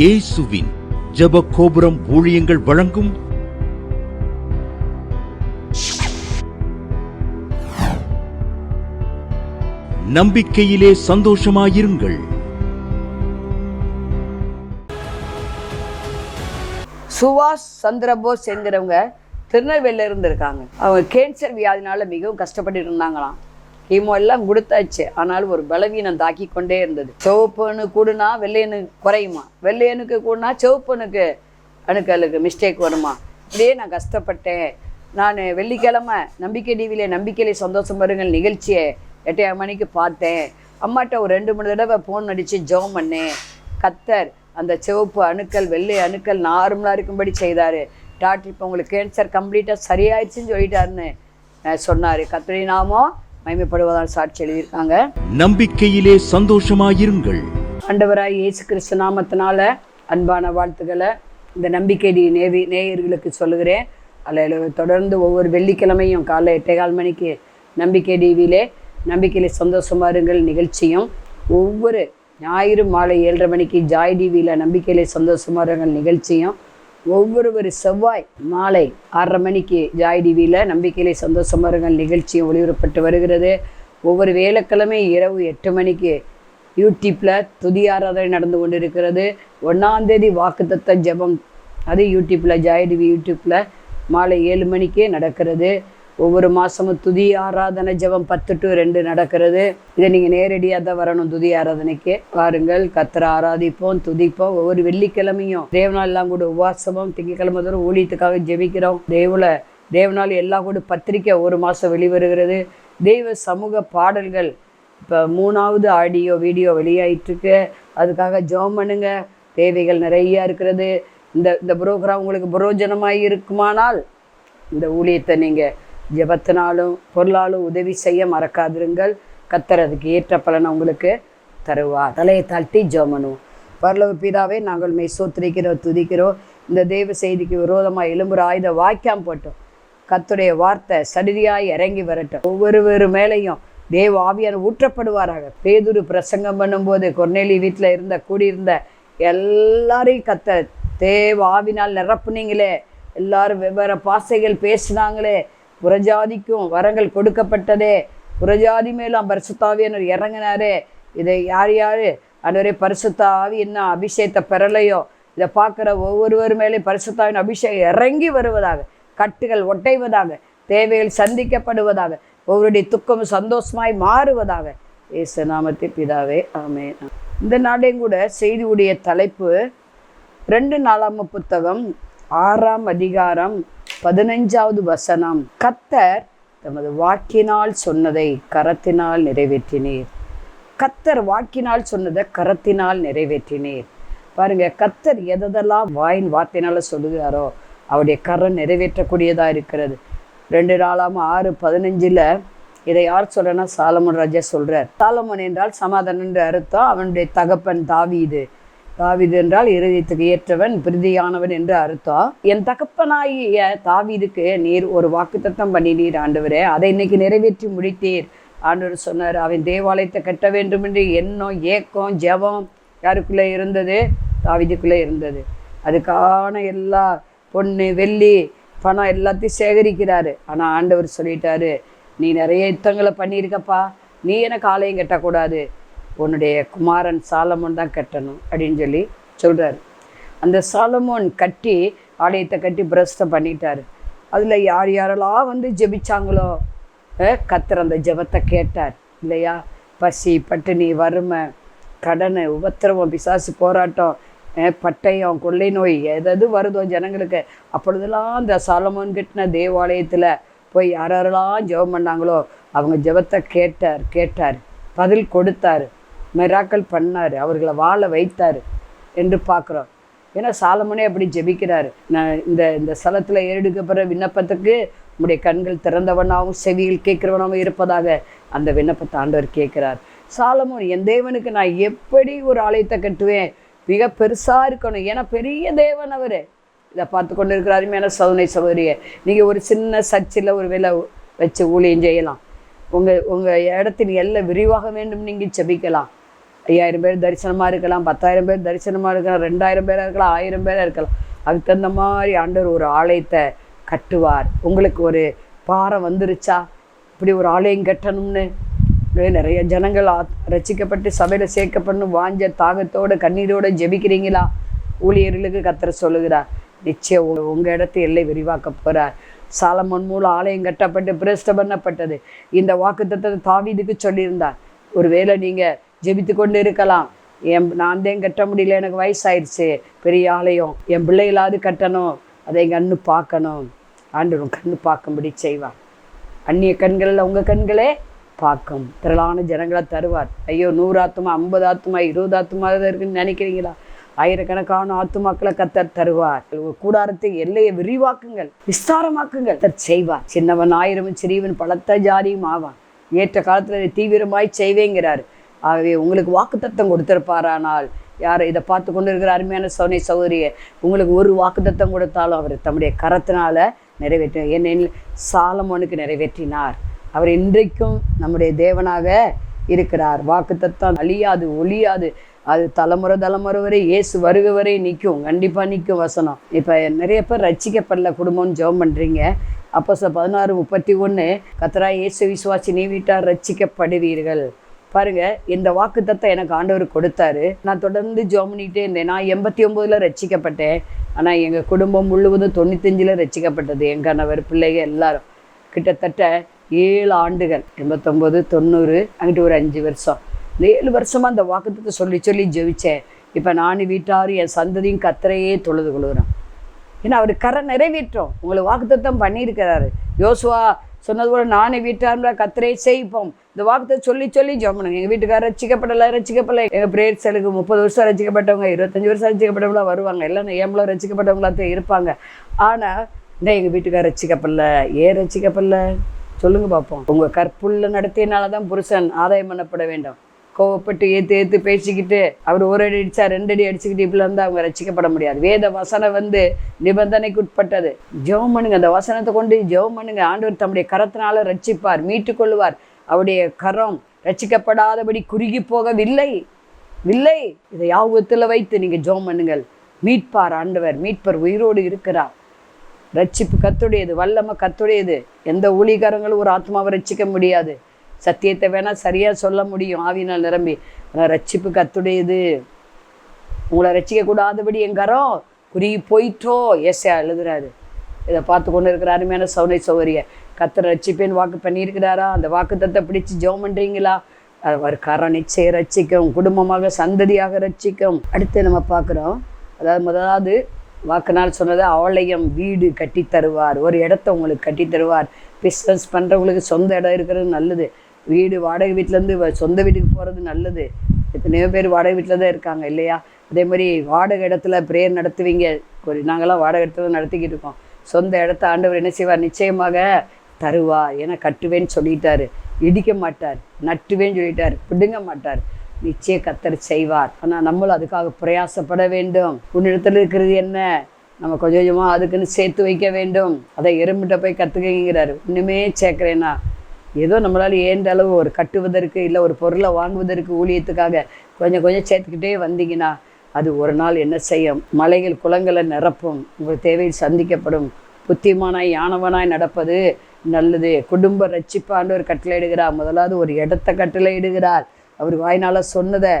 இயேசுவின் ஜப கோபுரம் ஊழியங்கள் வழங்கும் நம்பிக்கையிலே சந்தோஷமாயிருங்கள். சுவாஸ் சந்திரபோஸ் என்கிறவங்க திருநெல்வேலியில் இருந்திருக்காங்க. அவங்க கேன்சர் வியாதினால மிகவும் கஷ்டப்பட்டு இருந்தாங்களாம். கீமோ எல்லாம் கொடுத்தாச்சு. ஆனாலும் ஒரு பலவீனம் தாக்கி கொண்டே இருந்தது. சிவப்பனு கூடுனா வெள்ளையனு குறையுமா? வெள்ளையனுக்கு கூடுனா சிவப்பனுக்கு அணுக்களுக்கு மிஸ்டேக் வருமா? இப்படியே நான் கஷ்டப்பட்டேன். நான் வெள்ளிக்கிழமை நம்பிக்கை டிவியிலே நம்பிக்கையிலே சந்தோஷம் வருங்கள் நிகழ்ச்சியை எட்டையா மணிக்கு பார்த்தேன். அம்மாட்ட ஒரு ரெண்டு மூணு தடவை ஃபோன் அடித்து ஜோம் பண்ணேன். கத்தர் அந்த சிவப்பு அணுக்கள் வெள்ளை அணுக்கள் நார்மலாக இருக்கும்படி செய்தார். டாக்டர் இப்போ உங்களுக்கு கேன்சர் கம்ப்ளீட்டாக சரியாயிடுச்சுன்னு சொல்லிட்டாருன்னு சொன்னார். கத்திரி நாமோ மகிமைப்படுவதால் சாட்சி எழுதியிருக்காங்க. நம்பிக்கையிலே சந்தோஷமாயிருங்கள். ஆண்டவராய் இயேசு கிறிஸ்து நாமத்தினால அன்பான வாழ்த்துக்களை இந்த நம்பிக்கை டி நேவி நேயர்களுக்கு சொல்லுகிறேன். அதில் தொடர்ந்து ஒவ்வொரு வெள்ளிக்கிழமையும் காலை எட்டேகால் மணிக்கு நம்பிக்கை டிவியிலே நம்பிக்கையிலே சந்தோஷமா இருங்கள் நிகழ்ச்சியும். ஒவ்வொரு ஞாயிறு மாலை ஏழரை மணிக்கு ஜாய் டிவியில் நம்பிக்கையிலே சந்தோஷமா இருங்கள் நிகழ்ச்சியும். ஒவ்வொரு ஒரு செவ்வாய் மாலை ஆறரை மணிக்கு ஜாய் டிவியில் நம்பிக்கையிலே சந்தோஷமாக இருங்கள். நிகழ்ச்சியும் ஒளிபரப்பட்டு வருகிறது. ஒவ்வொரு வேலைக்கிழமை இரவு எட்டு மணிக்கு யூடியூப்பில் துதி ஆராதனை நடந்து கொண்டிருக்கிறது. ஒன்றாந்தேதி வாக்குத்தத்த ஜெபம். அது யூடியூப்பில் ஜாய் டிவி யூடியூப்பில் மாலை ஏழு மணிக்கே நடக்கிறது. ஒவ்வொரு மாதமும் துதி ஆராதனை ஜெபம் பத்து டு ரெண்டு நடக்கிறது. இதை நீங்கள் நேரடியாக தான் வரணும் துதி ஆராதனைக்கு. பாருங்கள் கத்திர ஆராதிப்போம் துதிப்போம். ஒவ்வொரு வெள்ளிக்கிழமையும் தேவநாள் எல்லாம் கூட உபாசமும் திங்கக்கிழமை தோறும் ஊழியத்துக்காக ஜெபிக்கிறோம். தேவல தேவநாள் எல்லாம் கூட பத்திரிக்கை ஒரு மாதம் வெளிவருகிறது. தெய்வ சமூக பாடல்கள் இப்போ மூணாவது ஆடியோ வீடியோ வெளியாயிட்டிருக்கு. அதுக்காக ஜெபம் பண்ணுங்க. தேவைகள் நிறையா இருக்கிறது. இந்த இந்த ப்ரோக்ராம் உங்களுக்கு புரோஜனமாக இருக்குமானால் இந்த ஊழியத்தை நீங்கள் ஜெபத்தினாலும் பொருளாலும் உதவி செய்ய மறக்காதிருங்கள். கத்தர் அதுக்கு ஏற்ற பலனை உங்களுக்கு தருவார். தலையை தாழ்த்தி ஜோமனும் பண்ணுவோம். பிதாவே நாங்கள் மெய் சோத்திரிக்கிறோம் துதிக்கிறோம். இந்த தெய்வ செய்திக்கு விரோதமாக எலும்புற ஆயுத வாய்க்காம் போட்டோம். கத்துடைய வார்த்தை சடுதியாய் இறங்கி வரட்டும். ஒவ்வொருவரு மேலேயும் தேவ ஆவியான ஊற்றப்படுவாராக. பேதுரு பிரசங்கம் பண்ணும்போது கொர்நேலி வீட்டில் இருந்த கூடியிருந்த எல்லாரையும் கத்த தேவ ஆவினால் நிரப்புனீங்களே. எல்லாரும் வெவ்வேறு பாசைகள் பேசினாங்களே. புறஜாதிக்கும் வரங்கள் கொடுக்கப்பட்டதே. புறஜாதி மேலும் பரிசுத்தாவியனர் இறங்கினாரே. இதை யார் யார்? அன்றைய பரிசுத்தாவி என்ன அபிஷேகத்தை பெறலையோ? இதை பார்க்குற ஒவ்வொருவர் மேலேயும் பரிசுத்தாவின் அபிஷேகம் இறங்கி வருவதாக கட்டுகள் ஒட்டைவதாக தேவைகள் சந்திக்கப்படுவதாக ஒவ்வொருடைய துக்கம் சந்தோஷமாய் மாறுவதாக இயேசு நாமத்தை பிதாவே ஆமே இந்த நாளையும் கூட செய்தியுடைய தலைப்பு ரெண்டு நாளாம புத்தகம் ஆறாம் அதிகாரம் பதினைஞ்சாவது வசனம் கத்தர் தமது வாக்கினால் சொன்னதை கரத்தினால் நிறைவேற்றினீர். கத்தர் வாக்கினால் சொன்னதை கரத்தினால் நிறைவேற்றினீர். பாருங்க கத்தர் எதெல்லாம் வாயின் வார்த்தையினால சொல்லுகிறாரோ அவருடைய கரம் நிறைவேற்றக்கூடியதா இருக்கிறது. ரெண்டு நாளாம ஆறு பதினஞ்சில் இதை யார் சொல்றேன்னா சாலமன் ராஜா சொல்றார். சாலமன் என்றால் சமாதானம் என்று அர்த்தம் அவனுடைய தகப்பன் தாவீது. தாவீது என்றால் இருதயத்துக்கு ஏற்றவன் பிரிதியானவன் என்று அர்த்தம். என் தகப்பனாகிய தாவீதுக்கு நீர் ஒரு வாக்குத்தத்தம் பண்ணினீர் ஆண்டவரே. அதை இன்னைக்கு நிறைவேற்றி முடித்தீர். ஆண்டவர் சொன்னார் அவன் தேவாலயத்தை கட்ட வேண்டும் என்று எண்ணம் ஏக்கம் ஜெபம் யாருக்குள்ளே இருந்தது? தாவீதுக்குள்ளே இருந்தது. அதுக்கான எல்லா பொண்ணு வெள்ளி பணம் எல்லாத்தையும் சேகரிக்கிறாரு. ஆனால் ஆண்டவர் சொல்லிட்டாரு நீ நிறைய யுத்தங்களை பண்ணியிருக்கப்பா. நீ எனக்கு ஆலயம் கட்டக்கூடாது. உன்னுடைய குமாரன் சாலமோன் தான் கட்டணும் அப்படின்னு சொல்லி சொல்கிறாரு அந்த சாலமோன் கட்டி ஆலயத்தை கட்டி பிரஸ்தம் பண்ணிட்டார். அதில் யார் யாரெல்லாம் வந்து ஜெபிச்சாங்களோ கத்துற அந்த ஜெபத்தை கேட்டார். இல்லையா? பசி பட்டினி வறுமை கடனை உபத்திரவம் பிசாசு போராட்டம் பட்டயம் கொள்ளை நோய் எதாவது வருதோ ஜனங்களுக்கு அப்பொழுதெல்லாம் அந்த சாலமோன் கட்டின தேவாலயத்தில் போய் யாரெல்லாம் ஜெபம் பண்ணாங்களோ அவங்க ஜெபத்தை கேட்டார் கேட்டார். பதில் கொடுத்தார். மெராக்கள் பண்ணார் அவர்களை வாழ வைத்தார் என்று பார்க்குறோம். ஏன்னா சாலமனே அப்படி ஜெபிக்கிறார். நான் இந்த இந்த ஸ்தலத்தில் ஏறெடுக்கப்படுற விண்ணப்பத்துக்கு உம்முடைய கண்கள் திறந்தவனாகவும் செவியில் கேட்குறவனாகவும் இருப்பதாக அந்த விண்ணப்பத்தை ஆண்டவர் கேட்கிறார். சாலமோன் என் தேவனுக்கு நான் எப்படி ஒரு ஆலயத்தை கட்டுவேன்? மிக பெருசாக இருக்கணும். ஏன்னா பெரிய தேவன் அவர். இதை பார்த்து கொண்டு இருக்கிற அருமையான சோதனை சகோதரிய நீங்கள் ஒரு சின்ன சர்ச்சில் ஒரு விலை வச்சு ஊழியம் செய்யலாம். உங்கள் உங்கள் இடத்தின் எல்லாம் விரிவாக வேண்டும். நீங்கள் செபிக்கலாம் ஐயாயிரம் பேர் தரிசனமாக இருக்கலாம் பத்தாயிரம் பேர் தரிசனமாக இருக்கலாம் ரெண்டாயிரம் பேராக இருக்கலாம் ஆயிரம் பேராக இருக்கலாம். அதுக்கு தகுந்த மாதிரி ஆண்டவர் ஒரு ஆலயத்தை கட்டுவார். உங்களுக்கு ஒரு பாறை வந்துருச்சா? இப்படி ஒரு ஆலயம் கட்டணும்னு? நிறைய ஜனங்கள் ஆத்- சபையில் சேர்க்கப்படணும் வாஞ்ச தாகத்தோட கண்ணீரோட ஜெபிக்கிறீங்களா? ஊழியர்களுக்கு கத்துற சொல்லுகிறார். நிச்சயம் உங்கள் உங்கள் இடத்து எல்லை விரிவாக்க போகிறார் சாலமன் மூலம் ஆலயம் கட்டப்பட்டு பிரதிஷ்டை பண்ணப்பட்டது. இந்த வாக்குத்தத்தத்தை தாவீதுக்கு சொல்லியிருந்தார். ஒருவேளை நீங்கள் ஜெபித்து கொண்டு இருக்கலாம் என் நான் தான் கட்ட முடியல எனக்கு வயசாயிருச்சு. பெரிய ஆலயம். என் பிள்ளைகளாவது கட்டணும். அதை என் அண்ணு பார்க்கணும். ஆண்டவரும் கண்ணு பார்க்கும்படி செய்வார். அந்நிய கண்களில் உங்கள் கண்களே பார்க்கும். திரளான ஜனங்களை தருவார். ஐயோ நூறு ஆத்துமா ஐம்பது ஆத்துமா இருபது ஆத்துமா தான் இருக்குன்னு நினைக்கிறீங்களா? ஆயிரக்கணக்கான ஆத்துமாக்களை கத்தர் தருவார். கூடாரத்தை எல்லையை விரிவாக்குங்கள். விஸ்தாரமாக்குங்கள். கத்தர் செய்வார். சின்னவன் ஆயிரமும் சிறியவன் பலத்த ஜாதியும் ஆவான். ஏற்ற காலத்தில் தீவிரமாய் செய்வேங்கிறார். ஆகவே உங்களுக்கு வாக்குத்தத்தம் கொடுத்திருப்பாரானால் யார் இதை பார்த்து கொண்டு இருக்கிற அருமையான சோனை சௌகரிய உங்களுக்கு ஒரு வாக்குத்தத்தம் கொடுத்தாலும் அவர் தம்முடைய கரத்தினால் நிறைவேற்ற ஏனெனில் சாலமோனுக்கு நிறைவேற்றினார். அவர் இன்றைக்கும் நம்முடைய தேவனாக இருக்கிறார். வாக்குத்தத்தம் அழியாது ஒழியாது. அது தலைமுறை தலைமுறை வரை இயேசு வருக வரை நிற்கும். கண்டிப்பாக நிற்கும் வசனம். இப்போ நிறைய பேர் ரட்சிக்கப்படல குடும்பம்னு ஜெபம் பண்ணுறீங்க அப்போ சார் பதினாறு முப்பத்தி ஒன்று கத்தரா இயேசு விசுவாசி நீ வீட்டார் ரட்சிக்கப்படுவீர்கள். பாருங்க இந்த வாக்குத்தத்தை எனக்கு ஆண்டவர் கொடுத்தாரு. நான் தொடர்ந்து ஜெபம் பண்ணிக்கிட்டே இருந்தேன். நான் எண்பத்தி ஒம்போதில் ரசிக்கப்பட்டேன் ஆனால் எங்கள் குடும்பம் முழுவதும் தொண்ணூத்தஞ்சில் ரட்சிக்கப்பட்டது. என் கணவர் பிள்ளைகள் எல்லாரும். கிட்டத்தட்ட ஏழு ஆண்டுகள். எண்பத்தொம்போது தொண்ணூறு அங்கிட்டு ஒரு அஞ்சு வருஷம். இந்த ஏழு வருஷமாக அந்த வாக்குத்தத்தை சொல்லி சொல்லி ஜெபிச்சேன். இப்போ நான் வீட்டார் என் சந்ததியும் கத்தரையே தொழுது கொள்கிறோம். ஏன்னா அவர் கரை நிறைவேற்றும். உங்களை வாக்குத்தத்தம் பண்ணியிருக்கிறாரு. யோசுவா சொன்னது போல நானே வீட்டார்ல கத்திரை செய்ப்போம் இந்த வாக்கத்தை சொல்லி சொல்லி ஜெபம். எங்கள் வீட்டுக்காரர் ரசிக்கப்படலை ரசிக்கப்படலை. எங்கள் பிரேயர் செலுக்கு முப்பது வருஷம் ரசிக்கப்பட்டவங்க இருபத்தஞ்சி வருஷம் ரசிக்கப்பட்டவங்களா வருவாங்க. எல்லாம் ஏம்பளம் ரசிக்கப்பட்டவங்களா தான் இருப்பாங்க. ஆனால் இந்த எங்கள் வீட்டுக்காரர் ரசிக்கப்படல ஏன் ரசிக்கப்படல? சொல்லுங்க பார்ப்போம் உங்கள் கற்புள்ள நடத்தியனால தான் புருஷன் ஆதாயம் பண்ணப்பட வேண்டும். கோவப்பட்டு ஏத்து ஏத்து பேசிக்கிட்டு அவர் ஒரு அடி அடிச்சா ரெண்டு அடி அடிச்சுக்கிட்டு இப்படி இருந்தால் அவங்க ரசிக்கப்பட முடியாது. வேத வசனம் வந்து நிபந்தனைக்கு உட்பட்டது ஜெபம் பண்ணுங்க. அந்த வசனத்தை கொண்டு ஜெபம் பண்ணுங்க. ஆண்டவர் தம்முடைய கரத்தினால ரட்சிப்பார் மீட்டு கொள்வார் அவருடைய கரம் ரட்சிக்கப்படாதபடி குறுகி போகவில்லை. இல்லை. இதை யாபத்தில் வைத்து நீங்கள் ஜெபம் பண்ணுங்கள். மீட்பார் ஆண்டவர். மீட்பர் உயிரோடு இருக்கிறார். ரட்சிப்பு கத்துடையது. வல்லமை கத்துடையது. எந்த ஊழிகாரங்களும் ஒரு ஆத்மாவை ரட்சிக்க முடியாது. சத்தியத்தை வேணால் சரியாக சொல்ல முடியும். ஆவினால் நிரம்பி. ஆனால் ரட்சிப்பு கத்துடையது. உங்களை ரட்சிக்கக்கூடாதபடி எங்காரோ குறுகி போயிட்டோ ஏசையா எழுதுறாரு. இதை பார்த்து கொண்டு இருக்கிற அருமையான சௌனை சௌகரிய. கத்தர் ரட்சிப்பேன் வாக்கு பண்ணியிருக்கிறாரா? அந்த வாக்குத்தத்தை பிடிச்சு ஜெபம் பண்ணுறீங்களா அவர் கரம் நிச்சயம் ரட்சிக்கும். குடும்பமாக சந்ததியாக ரட்சிக்கும். அடுத்து நம்ம பார்க்குறோம். அதாவது முதலாவது வாக்குனால் சொன்னது ஆலயம் வீடு கட்டி தருவார் ஒரு இடத்த உங்களுக்கு கட்டி தருவார் பிஸ்னஸ் பண்ணுறவங்களுக்கு சொந்த இடம் இருக்கிறது நல்லது. வீடு வாடகை வீட்டிலேருந்து சொந்த வீட்டுக்கு போகிறது நல்லது. எத்தனையோ பேர் வாடகை வீட்டில் தான் இருக்காங்க இல்லையா? அதே மாதிரி வாடகை இடத்துல ப்ரேயர் நடத்துவீங்க. ஒரு நாங்களாம் வாடகை இடத்துல நடத்திக்கிட்டு இருக்கோம். சொந்த இடத்த ஆண்டவர் என்ன செய்வார்? நிச்சயமாக தருவா என கட்டுவேன்னு சொல்லிட்டாரு. இடிக்க மாட்டார் நட்டுவேன்னு சொல்லிட்டார் பிடுங்க மாட்டார். நிச்சய கத்தர் செய்வார். ஆனால் நம்மளும் அதுக்காக பிரயாசப்பட வேண்டும். உன்னிடத்தில் இருக்கிறது என்ன? நம்ம கொஞ்சம் கொஞ்சமாக அதுக்குன்னு சேர்த்து வைக்க வேண்டும். அதை எறும்பிட்ட போய் கற்றுக்கங்கிறாரு இன்னுமே சேர்க்குறேன்னா ஏதோ நம்மளால் ஏண்ட அளவு ஒரு கட்டுவதற்கு இல்லை ஒரு பொருளை வாங்குவதற்கு ஊழியத்துக்காக கொஞ்சம் கொஞ்சம் சேர்த்துக்கிட்டே வந்தீங்கன்னா அது ஒரு நாள் என்ன செய்யும்? மலைகள் குளங்களை நிரப்பும். உங்கள் தேவையில் சந்திக்கப்படும். புத்திமானாய் யானவனாய் நடப்பது நல்லது. குடும்ப ரட்சிப்பாண்டு கட்டளையிடுகிறார் முதலாவது ஒரு இடத்த கட்டளையிடுகிறார் அவர் வாய்னால் சொன்னதை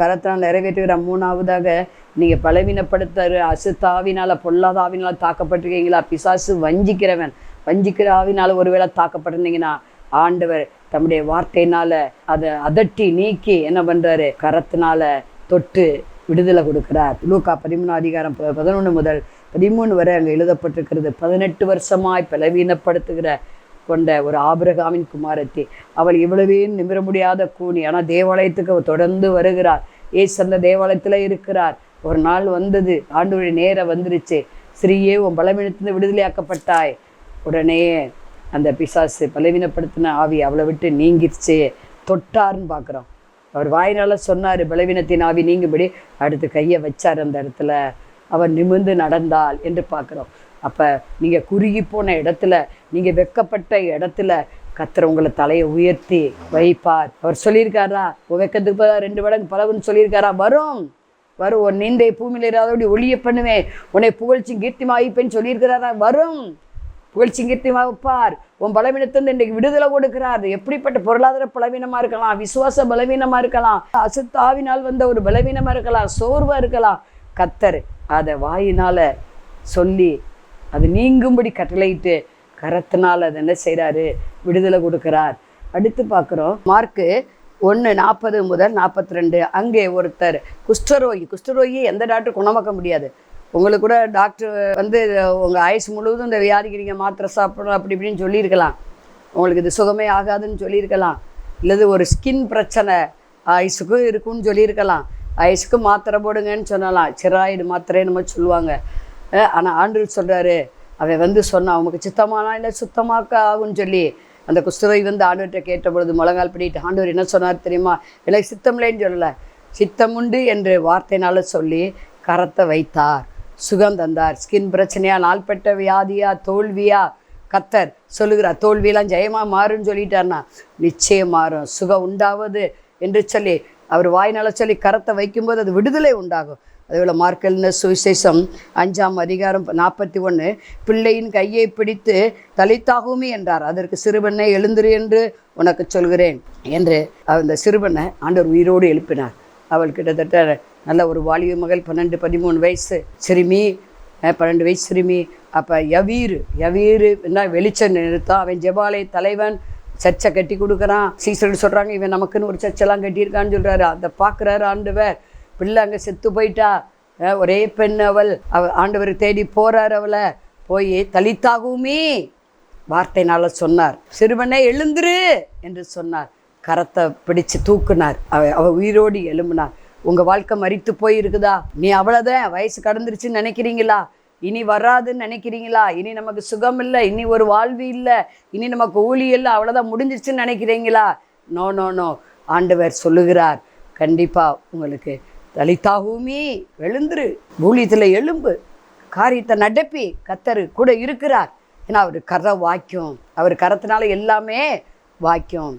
கரத்தினால் நிறைவேற்றுகிறார். மூணாவதாக நீங்கள் பலவீனப்படுத்துற அசுத்தாவினால் பொல்லாத ஆவினால் தாக்கப்பட்டிருக்கீங்களா? பிசாசு வஞ்சிக்கிறவன். வஞ்சிக்கிற ஆவினால் ஒருவேளை தாக்கப்பட்டிருந்தீங்கன்னா ஆண்டவர் தம்முடைய வார்த்தையினால அதை அதட்டி நீக்கி என்ன பண்றாரு? கரத்தினால தொட்டு விடுதலை கொடுக்கிறார். லூக்கா பதிமூணு அதிகாரம் ப- பதினொன்று முதல் பதிமூணு வரை அங்கே எழுதப்பட்டிருக்கிறது. பதினெட்டு வருஷமாய் பலவீனப்படுத்துகிற கொண்ட ஒரு ஆபிரகாமின் குமாரத்தி. அவள் இவ்வளவே நிமிர முடியாத கூனி. ஆனால் தேவாலயத்துக்கு அவள் தொடர்ந்து வருகிறார் ஏசு அந்த தேவாலயத்தில் இருக்கிறார். ஒரு நாள் வந்தது. ஆண்டவருடைய நேரம் வந்துருச்சு. சிறியே உன் பலவீனத்திலிருந்து விடுதலையாக்கப்பட்டாய். உடனே அந்த பிசாசு பலவீனப்படுத்தின ஆவி அவளை விட்டு நீங்கிருச்சு. தொட்டார்னு பார்க்குறோம். அவர் வாயினால் சொன்னார் பலவீனத்தின் ஆவி நீங்கும்படி. அடுத்து கையை வச்சார் அந்த இடத்துல. அவர் நிமிர்ந்து நடந்தாள் என்று பார்க்குறோம். அப்போ நீங்கள் குறுகி போன இடத்துல நீங்கள் வெக்கப்பட்ட இடத்துல கத்தர் உங்களை தலையை உயர்த்தி வைப்பார். அவர் சொல்லியிருக்காரா உன் வெக்கத்துக்கு ரெண்டு மடங்கு பலவுன்னு சொல்லியிருக்காரா? வரும். வரும். உன் நீந்தை பூமியில் இராதபடி ஒளிய பண்ணுவேன். உன்னை புகழ்ச்சி கீர்த்தி மாயிப்பேன்னு சொல்லியிருக்கிறாரா? வரும். புகழ்ச்சி கீர்த்திமா வைப்பார். உன் பலவீனத்திலிருந்து இன்றைக்கு விடுதலை கொடுக்கிறார். எப்படிப்பட்ட பொருளாதார பலவீனமா இருக்கலாம் விசுவாச பலவீனமா இருக்கலாம் அசுத்தாவினால் வந்த ஒரு பலவீனமா இருக்கலாம் சோர்வா இருக்கலாம். கத்தர் அதை வாயினால சொல்லி அது நீங்கும்படி கட்டளையிட்டு கரத்தினால் அதை என்ன செய்கிறாரு விடுதலை கொடுக்கிறார். அடுத்து பார்க்குறோம். மார்க்கு ஒன்று நாற்பது முதல் நாற்பத்தி ரெண்டு அங்கே ஒருத்தர் குஷ்டரோகி குஷ்டரோகி எந்த டாக்டர் குணமாக்க முடியாது. உங்களுக்கு கூட டாக்டர் வந்து உங்கள் ஆயுசு முழுவதும் இந்த வியாதிக்கு நீங்கள் மாத்திரை சாப்பிடணும் அப்படி இப்படின்னு சொல்லியிருக்கலாம். உங்களுக்கு இது சுகமே ஆகாதுன்னு சொல்லியிருக்கலாம். இல்லது ஒரு ஸ்கின் பிரச்சனை ஆயுசுக்கும் இருக்குன்னு சொல்லியிருக்கலாம். ஆயுசுக்கு மாத்திரை போடுங்கன்னு சொல்லலாம் சிராய்டு மாத்திரை நம்ம சொல்லுவாங்க. ஆனால் ஆண்டு சொல்கிறாரு அவன் வந்து சொன்னான் உங்களுக்கு சித்தமானா இல்லை சுத்தமாக்க ஆகும்னு சொல்லி. அந்த குஸ்துவை வந்து ஆண்டவர்கிட்ட கேட்ட பொழுது முழங்கால் பிடிட்டு ஆண்டவர் என்ன சொன்னார் தெரியுமா? எனக்கு சித்தமில்லைன்னு சொல்லலை. சித்தமுண்டு என்று வார்த்தையினால சொல்லி கரத்தை வைத்தார். சுகம் தந்தார். ஸ்கின் பிரச்சனையா நாள்பட்ட வியாதியா தோல்வியா? கத்தர் சொல்லுகிறார் தோல்வியெல்லாம் ஜெயமா மாறுன்னு சொல்லிட்டார்னா நிச்சயம் மாறும். சுகம் உண்டாவது என்று சொல்லி அவர் வாய்னால சொல்லி கரத்தை வைக்கும்போது அது விடுதலை உண்டாகும். அதேபோல் மார்க்கெல்ன சுவிசேஷம் அஞ்சாம் அதிகாரம் நாற்பத்தி ஒன்று பிள்ளையின் கையை பிடித்து தலித்தாகுமே என்றார். அதற்கு சிறுபெண்ணை எழுந்திரு என்று உனக்கு சொல்கிறேன் என்று அந்த சிறுபெண்ணை ஆண்டவர் உயிரோடு எழுப்பினார். அவள் கிட்டத்தட்ட நல்ல ஒரு வாலிப மகள் பன்னெண்டு பதிமூணு வயசு. சிறுமி பன்னெண்டு வயசு சிறுமி. அப்போ யவீர் யவீர் என்ன வெளிச்சம் நிறுத்தான் அவன் ஜெபாலய தலைவன் சர்ச்சை கட்டி கொடுக்குறான். சீசர்கள் சொல்கிறாங்க இவன் நமக்குன்னு ஒரு சர்ச்செல்லாம் கட்டியிருக்கான்னு சொல்கிறாரு அதை பார்க்குறாரு ஆண்டவர். பிள்ளை அங்கே செத்து போயிட்டா. ஒரே பெண் அவள். அவ ஆண்டவர் தேடி போகிறார் அவளை. போய் தலித்தாகுமே. வார்த்தைனால சொன்னார். சிறுவனே எழுந்துரு என்று சொன்னார். கரத்தை பிடிச்சு தூக்குனார். அவ அவ உயிரோடு எழும்பினார். உங்கள் வாழ்க்கை மறித்து போயிருக்குதா? நீ அவ்வளோதான் வயசு கடந்துருச்சுன்னு நினைக்கிறீங்களா? இனி வராதுன்னு நினைக்கிறீங்களா? இனி நமக்கு சுகம் இல்லை இனி ஒரு வாழ்வு இல்லை இனி நமக்கு ஊழி இல்லை அவ்வளோதான் முடிஞ்சிருச்சுன்னு நினைக்கிறீங்களா? நோ நோ நோ ஆண்டவர் சொல்லுகிறார். கண்டிப்பாக உங்களுக்கு தலித்தாகுமே எழுந்துரு. ஊழியத்தில் எலும்பு காரியத்தை நடப்பி கத்தரு கூட இருக்கிறார். ஏன்னா அவர் கரை வாக்கியம். அவர் கரத்தினால எல்லாமே வாக்கியம்.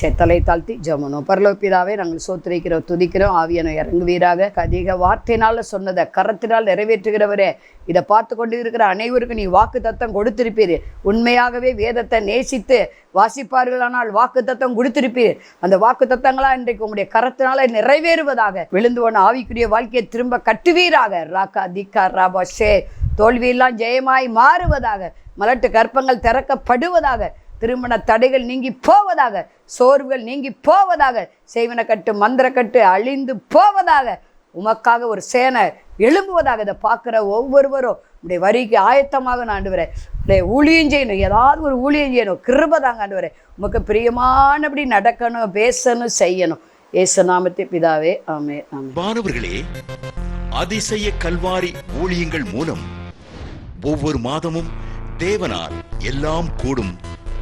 செத்தலை தாழ்த்தி ஜமுனோ. பரலோப்பிதாவே நாங்கள் சோத்திரிக்கிறோம் துதிக்கிறோம் ஆவியனோ இறங்குவீராக. அதிக வார்த்தையினால் சொன்னதை கரத்தினால் நிறைவேற்றுகிறவரே இதை பார்த்து கொண்டு இருக்கிற அனைவருக்கும் நீ வாக்கு தத்தம் கொடுத்திருப்பீர். உண்மையாகவே வேதத்தை நேசித்து வாசிப்பார்களானால் வாக்கு தத்தம் கொடுத்திருப்பீர். அந்த வாக்கு தத்தங்களா இன்றைக்கு உங்களுடைய கரத்தினால நிறைவேறுவதாக. விழுந்து போன ஆவிக்குரிய வாழ்க்கையை திரும்ப கட்டுவீராக. ராக்கா திக்கா ராபா ஷே. தோல்வியெல்லாம் ஜெயமாய் மாறுவதாக. மலட்டு கற்பங்கள் திறக்கப்படுவதாக. திருமண தடைகள் நீங்கி போவதாக சோர்வுகள் நீங்கி போவதாக செய்வன கட்டு மந்திர கட்டு அழிந்து போவதாக உமக்காக ஒரு சேனை எழும்புவதாக இதை பார்க்குற ஒவ்வொருவரும் உடைய வரிக்கு ஆயத்தமாக நான் ஆண்டு வரேன். ஊழியம் செய்யணும் ஏதாவது ஒரு ஊழியம் செய்யணும் கிருபதாங்க ஆண்டு வரேன். உமக்கு பிரியமானபடி நடக்கணும் பேசணும் செய்யணும். ஏசு நாமத்தை பிதாவே ஆமே ஆமே மாணவர்களே அதிசய கல்வாரி ஊழியங்கள் மூலம் ஒவ்வொரு மாதமும் தேவனால் எல்லாம் கூடும்